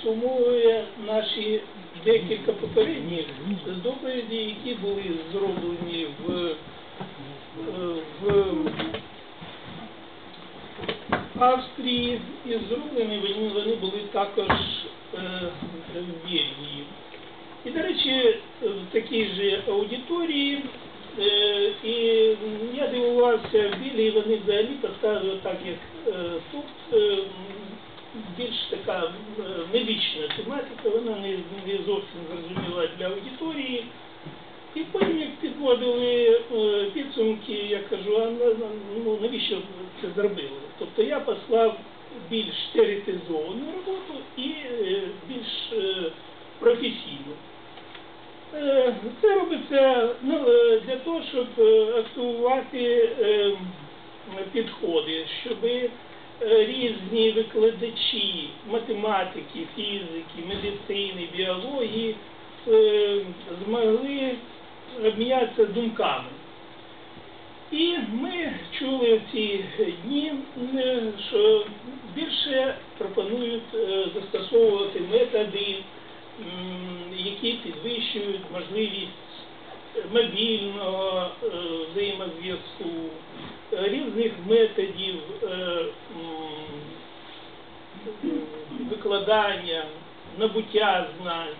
підсумовує наші декілька попередніх доповідей, які були зроблені в, в Австрії і зроблені вони, були також е, в Бельгії. І, до речі, в такій же аудиторії, е, і я дивувався, в Бельгії вони взагалі поставили так, як е, тут, більш така е, медична тематика, вона не, не зовсім зрозуміла для аудиторії. І потім, як підводили е, підсумки, я кажу, а на- на- ну, навіщо це зробили? Тобто я послав більш теоретизовану роботу і е, більш професійну. Це робиться ну, для того, щоб активувати е, підходи, щоб різні викладачі математики, фізики, медицини, біології е, змогли обмінятися думками. І ми чули в ці дні, е, що більше пропонують е, застосовувати методи, які підвищують можливість мобільного е, взаємозв'язку, різних методів е, викладання, набуття знань.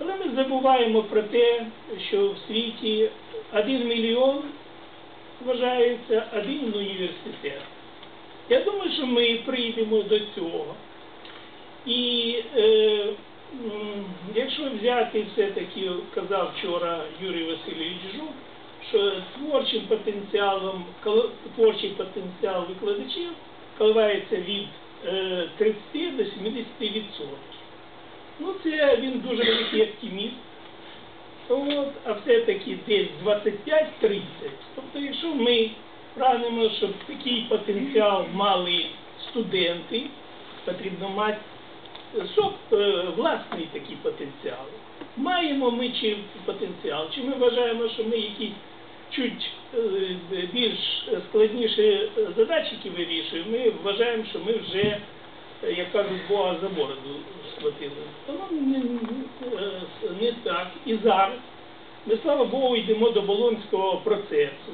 Але ми забуваємо про те, що в світі один мільйон вважається один університет. Я думаю, що ми прийдемо до цього. І е, якщо взяти все-таки, казав вчора Юрій Васильович Жук, що творчим потенціалом, творчий потенціал викладачів коливається від е, 30 до 70 відсотків. Ну, це він дуже великий оптиміст. От, а все-таки десь 25-30. Тобто, якщо ми прагнемо, щоб такий потенціал мали студенти, потрібно мати соб, е, власний такий потенціал. Маємо ми чи потенціал, чи ми вважаємо, що ми якісь чуть е, більш складніші задачки вирішуємо, ми вважаємо, що ми вже е, як кажуть, Бога за бороду схватили. Воно не, не так. І зараз ми, слава Богу, йдемо до Болонського процесу.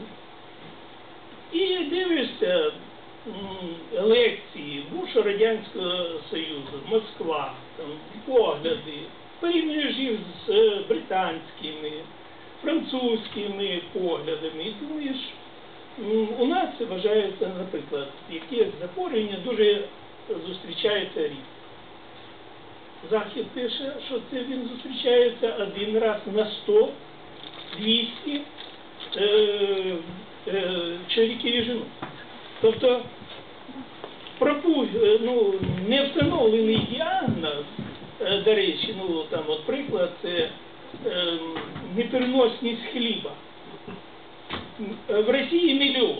І дивишся лекції бувшого Радянського Союзу, Москва, там, погляди, порівнюєш їх з е, британськими, французькими поглядами, і думаєш, у нас вважається, наприклад, якесь захворювання дуже зустрічається рідко. Захід пише, що це він зустрічається один раз на 100, 200 е, е, чоловіків і жінок. Тобто е, ну, не встановлений діагноз, е, до речі, ну там от приклад, це е, непереносність хліба. В Росії мільйон.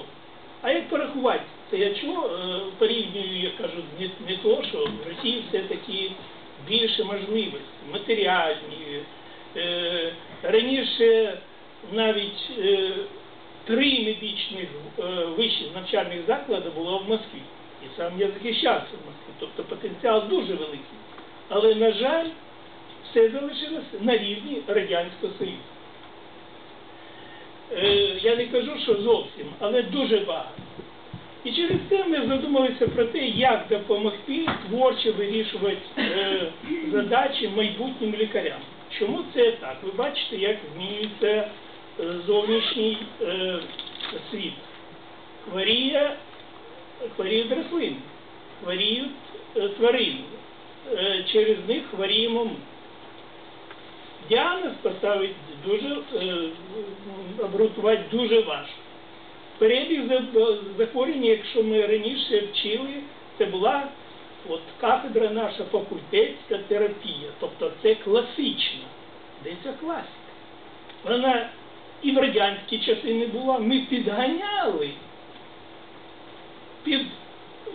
А як порахувати? Це я чого е, порівнюю, я кажу, не, не то, що в Росії все-таки більше можливостей, матеріальні. Е, раніше навіть е, три медичних е, вищих навчальних заклади було в Москві. І сам я захищався в Москві. Тобто потенціал дуже великий. Але, на жаль, все залишилося на рівні Радянського Союзу. Е, я не кажу, що зовсім, але дуже багато. І через це ми задумалися про те, як допомогти творчо вирішувати е, задачі майбутнім лікарям. Чому це так? Ви бачите, як змінюється зовнішній е, світ. Хворіє, хворіють рослини, хворіють е, тварини. Е, через них хворіємо ми. Діагноз поставити дуже, е, обґрунтувати дуже важко. Перебіг за- захворювання, якщо ми раніше вчили, це була от кафедра наша факультетська терапія. Тобто це класична. Де ця класика? Вона і в радянські часи не була. Ми підганяли під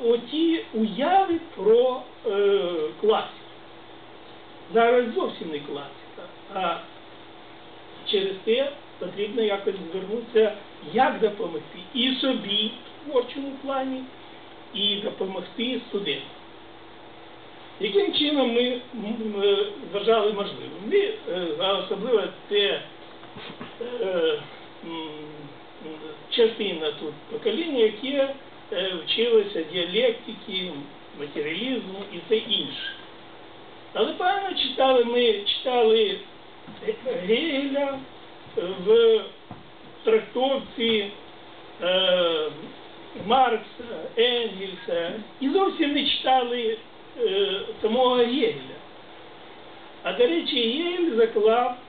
оті уяви про е, класику. Зараз зовсім не класика, а через те потрібно якось звернутися, як допомогти і собі в творчому плані, і допомогти студентам. Яким чином ми е, вважали можливим? Ми, е, особливо е, м, частина тут покоління, яке е, вчилося діалектики, матеріалізму і все інше. Але погано читали ми читали Гегеля в трактовці е, Маркса, Енгельса і зовсім не читали е, самого Гегеля. А до речі, Гегель заклав е,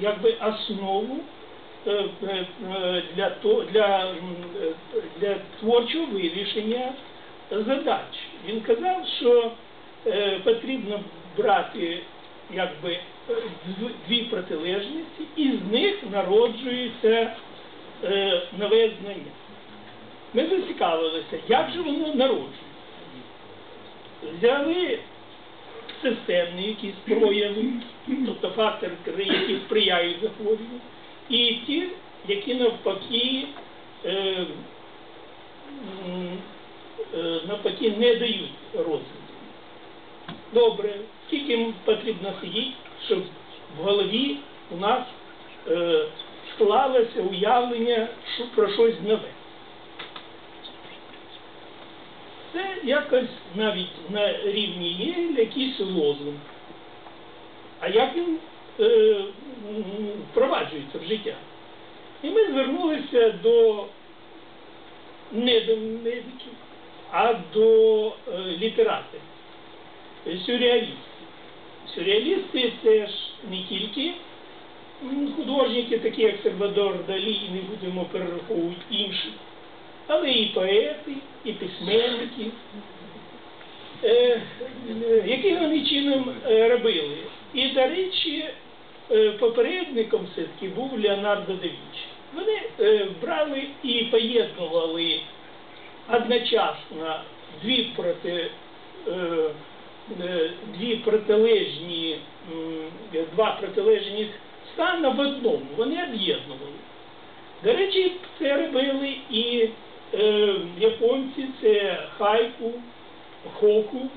якби основу е, е, е, для, для, е, для творчого вирішення задач. Він казав, що е, потрібно брати якби е, дві протилежності, і з них народжується е, нове знання. Ми зацікавилися, як же воно народжується. Взяли системні якісь прояви, тобто фактори, які сприяють захворюванню, і ті, які навпаки, е, е, навпаки не дають розвитку. Добре, скільки потрібно сидіти, щоб в голові у нас е, склалося уявлення про щось нове. Це якось навіть на рівні є якийсь лозунг. А як він е, впроваджується в життя? І ми звернулися до не до медиків, а до е, літераторів, е, сюрреалістів. Сюрреалісти це ж не тільки художники, такі як Сальвадор Далі, і не будемо перераховувати інших, але і поети, і письменники. Яким вони чином робили? І, до речі, попередником все-таки був Леонардо да Вінчі. Вони брали і поєднували одночасно дві проти. Дві протилежні, два протилежні стани в одному, вони об'єднували. До речі, це робили і е, японці, це хайку, хоку.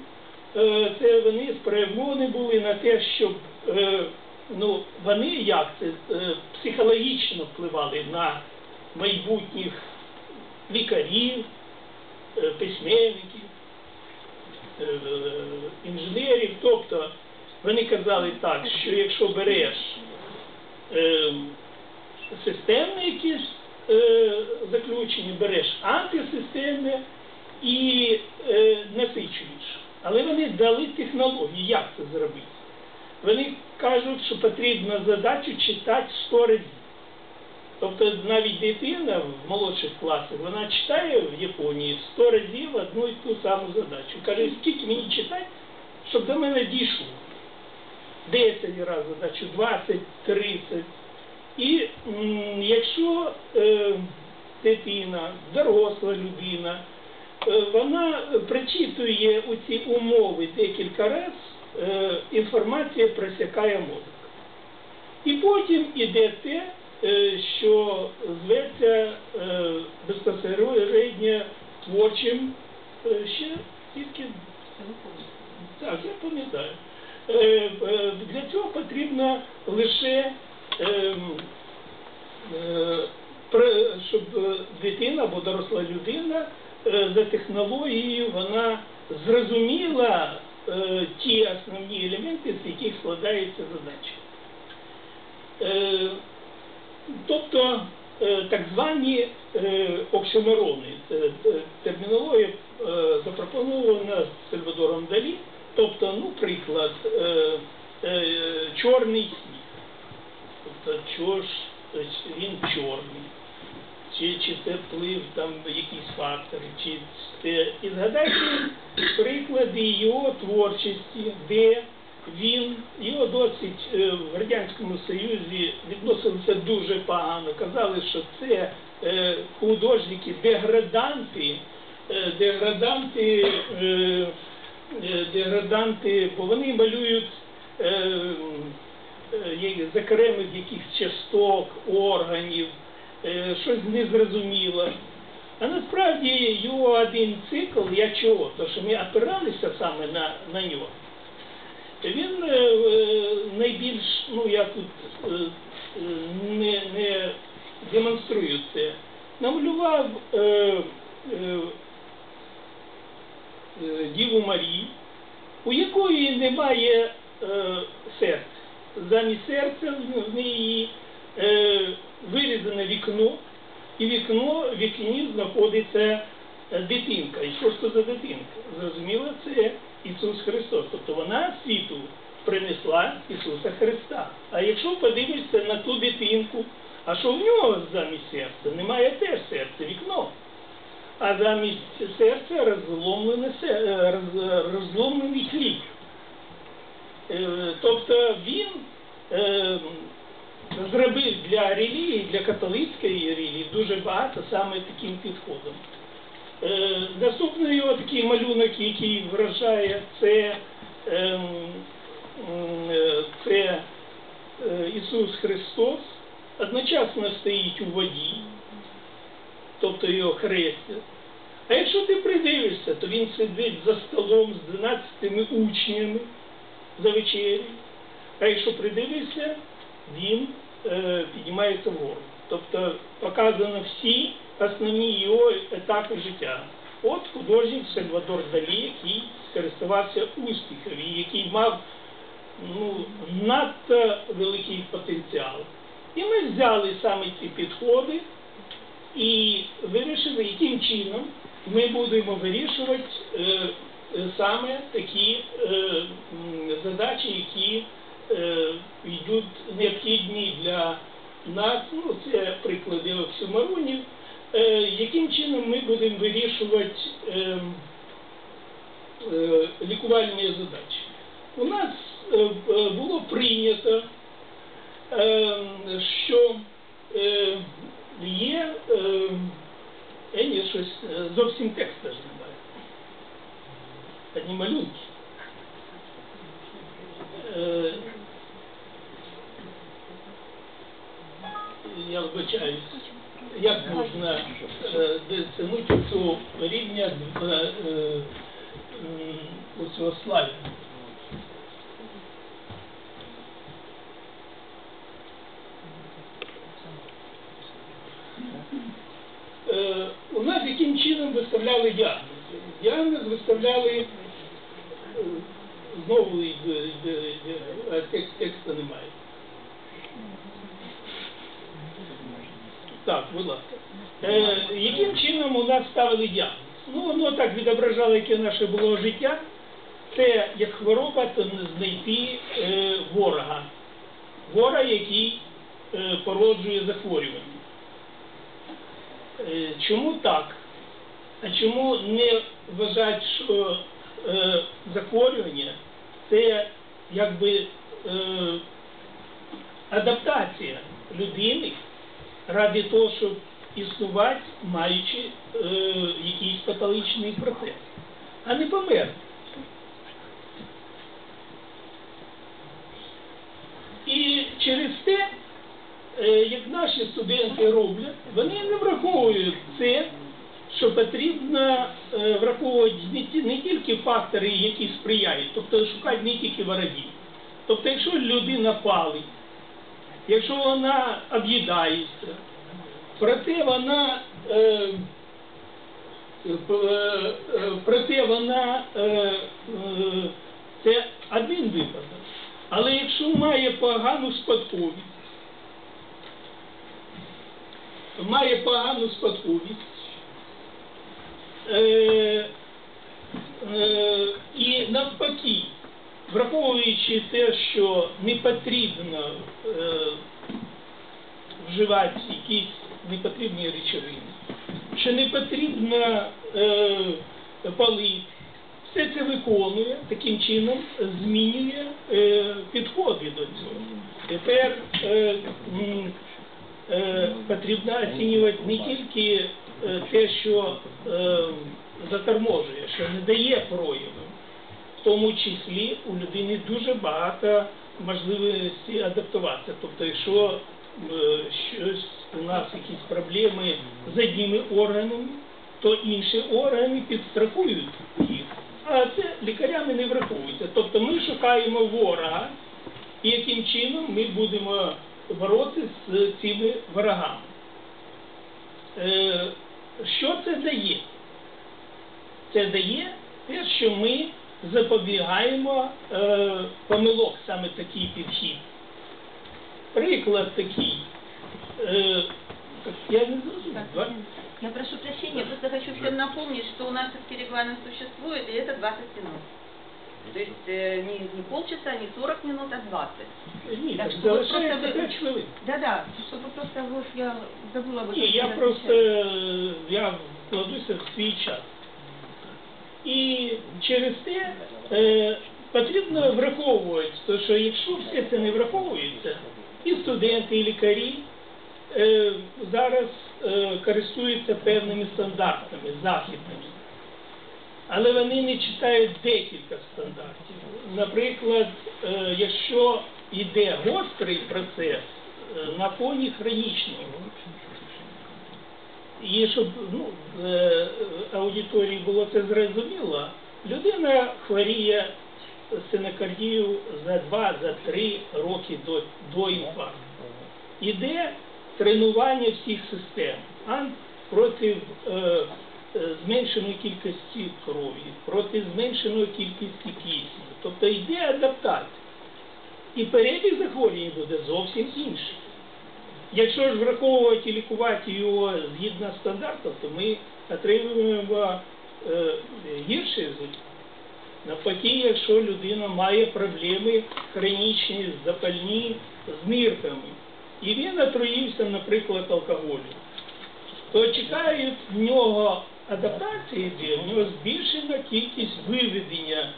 Е, це вони спрямовані були на те, щоб е, ну, вони як це е, психологічно впливали на майбутніх лікарів, е, письменників, е, інженерів. Тобто вони казали так, що якщо береш е, системне якісь е, заключення, береш антисистемне і е, насичуєш. Але вони дали технологію, як це зробити. Вони кажуть, що потрібно задачу читати 100 разів. Тобто навіть дитина в молодших класах, вона читає в Японії 100 разів одну і ту саму задачу. Каже, скільки мені читати, щоб до мене дійшло. 10 разів задачу, 20, 30. І м, дитина, доросла людина, е, вона прочитує оці умови декілька разів, е, інформація просякає мозок. І потім іде те, е, що зветься безпосередньо творчим ще тільки так, я пам'ятаю. Для цього потрібно лише, ем, щоб дитина або доросла людина е, за технологією вона зрозуміла е, ті основні елементи, з яких складається задача. Е, Тобто так звані е, термінологія запропонована Сальвадором Далі, тобто, ну, приклад, чорний сніг. Тобто, чого ж він чорний, чи, чи це вплив там якісь фактори, чи це. І згадайте приклади його творчості, де він, його досить е, в Радянському Союзі відносилися дуже погано. Казали, що це е, художники, деграданти, е, деграданти, деграданти, бо вони малюють є- якихось часток, органів, щось незрозуміле. А насправді його один цикл, я чого? Тому що ми опиралися саме на, на нього. Він е, е, найбільш, ну я тут е, е, не, не демонструю це, намалював е, е, е, Діву Марію, у якої немає е, серця. Замість серця в- неї е, вирізане вікно, і вікно, в вікні знаходиться е, дитинка. І що ж це за дитинка? Зрозуміло, це Ісус Христос. Тобто вона світу принесла Ісуса Христа. А якщо подивишся на ту дитинку, а що в нього замість серця? Немає теж серця, вікно. А замість серця розломлене е, роз- розломлений хліб. Е, Тобто він зробив для релігії, для католицької релігії дуже багато саме таким підходом. Е, Наступний його такий малюнок, який вражає, це, ем, е, це е, Ісус Христос одночасно стоїть у воді, тобто його хрестять. А якщо ти придивишся, то він сидить за столом з 12 учнями за вечерю. А якщо придивишся, він піднімається вгору. Тобто показано всі основні його етапи життя. От художник Сальвадор Далі, який користувався успіхом і який мав ну, надто великий потенціал. І ми взяли саме ці підходи і вирішили, яким чином ми будемо вирішувати е, е, саме такі е, задачі, які йдуть необхідні для нас. Ну, це приклади оксюмаронів. Е, яким чином ми будемо вирішувати е, е, лікувальні задачі? У нас е, е, було прийнято, е, що е, є, е, я ні, щось е, зовсім текст теж немає. Одні малюнки. Я вибачаюсь, як можна е, досягнути цього рівня е, е, м, оцього слайду. Е, у нас яким чином виставляли діагноз? Діагноз виставляли е, знову йде- йде- йде, а немає. Так, будь ласка. Е, яким чином у нас ставили діагноз? Ну, воно так відображало, яке наше було життя. Це як хвороба, то не знайти е, ворога. Ворога, який е, породжує захворювання. Е, Чому так? А чому не вважають, що е, захворювання це якби е, адаптація людини ради того, щоб існувати, маючи е, якийсь патологічний процес, а не померти. І через те, е, як наші студенти роблять, вони не враховують це, що потрібно е, враховувати не, не тільки фактори, які сприяють, тобто шукати не тільки ворогів. Тобто, якщо людина палить, якщо вона об'їдається, проте вона е, е, е, проте вона е, е, це один випадок. Але якщо має погану спадковість, має погану спадковість, е, е, і навпаки, враховуючи те, що не потрібно е, вживати якісь непотрібні речовини, що не потрібно е, палити, все це виконує, таким чином змінює е, підходи до цього. Тепер е, е, потрібно оцінювати не тільки е, те, що е, заторможує, що не дає прояву, тому числі у людини дуже багато можливості адаптуватися. Тобто, якщо е, щось у нас якісь проблеми з одними органами, то інші органи підстрахують їх а це лікарями не враховується. Тобто ми шукаємо ворога, і яким чином ми будемо боротися з цими ворогами. Е, Що це дає? Це дає те, що ми запобігаємо е, помилок, саме такий підхід. Приклад такий. Е, я не зрозумів. Так, Я прошу прощения, просто хочу всем напомнить, что у нас все-таки регламент существует, и это 20 минут. То есть э, не, не полчаса, не 40 минут, а 20. Ні, Так так що ви залишається просто ви- 5 хвилин. Да-да, чтобы просто вот я забыла об этом. Ні, я когда просто отвечала. е, я вкладуся в свій час. І через те е, потрібно враховувати, що якщо все це не враховується, і студенти, і лікарі е, зараз е, користуються певними стандартами західними. Але вони не читають декілька стандартів. Наприклад, е, якщо йде гострий процес е, на фоні хронічного, і щоб ну, е, аудиторії було це зрозуміло, людина хворіє стенокардію за 2-3 роки до, до інфаркту. Іде тренування всіх систем проти е, е, зменшеної кількості крові, проти зменшеної кількості кисню. Тобто йде адаптація. І перебіг захворювань буде зовсім інший. Якщо ж враховувати і лікувати його згідно стандартів, то ми отримуємо е, гірший результат. Навпаки, якщо людина має проблеми хронічні, запальні з нирками, і він отруївся, наприклад, алкоголем, то чекають в нього адаптації, де в нього збільшена кількість виведення,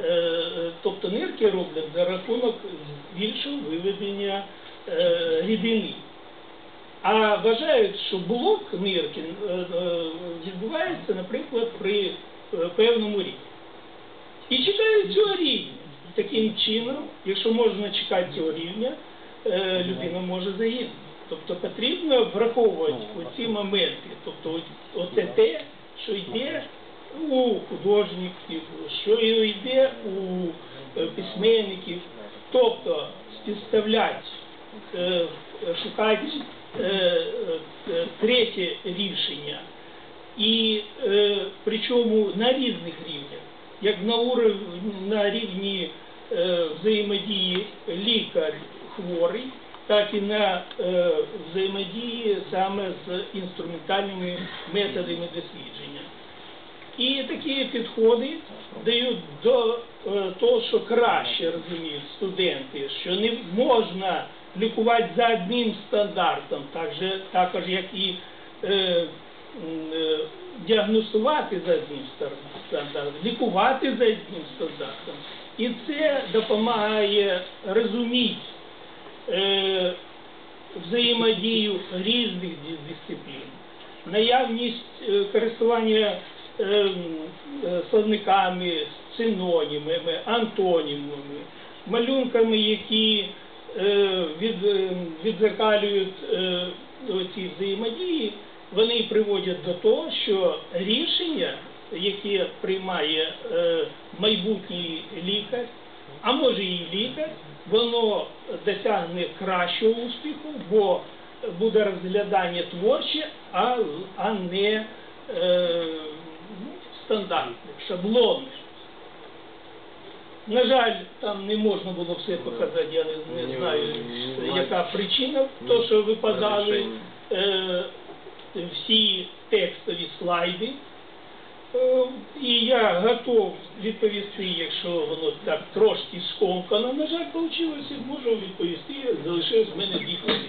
е, тобто нирки роблять за рахунок збільшого виведення е, рідини. А вважають, що блок нирки е, е, відбувається, наприклад, при е, певному рівні. І чекають цього рівня. Таким чином, якщо можна чекати цього рівня, людина може загинути. Тобто потрібно враховувати оці моменти. Тобто оце те, що йде у художників, що йде у письменників. Тобто співставляти, шукати третє рішення. І е, причому на різних рівнях, як на уровні на рівні е, взаємодії лікар хворий, так і на е, взаємодії саме з інструментальними методами дослідження. І такі підходи дають до е, того, що краще розуміють студенти, що не можна лікувати за одним стандартом, так же, також як і е, е, діагностувати за одним стандартом, лікувати за одним стандартом. І це допомагає розуміти е, взаємодію різних дисциплін, наявність е, користування е, е, словниками, синонімами, антонімами, малюнками, які від, е, відзеркалюють е, ці взаємодії, вони приводять до того, що рішення, яке приймає е, майбутній лікар, а може і лікар, воно досягне кращого успіху, бо буде розглядання творче, а, а не е, ну, стандартне, шаблонне. На жаль, там не можна було все показати, я не, не знаю, яка причина, то що випадали е, всі текстові слайди. Е, І я готов відповісти, якщо воно так трошки скомкано. На жаль, вийшло, можу відповісти, залишилось в мене дві хвилини.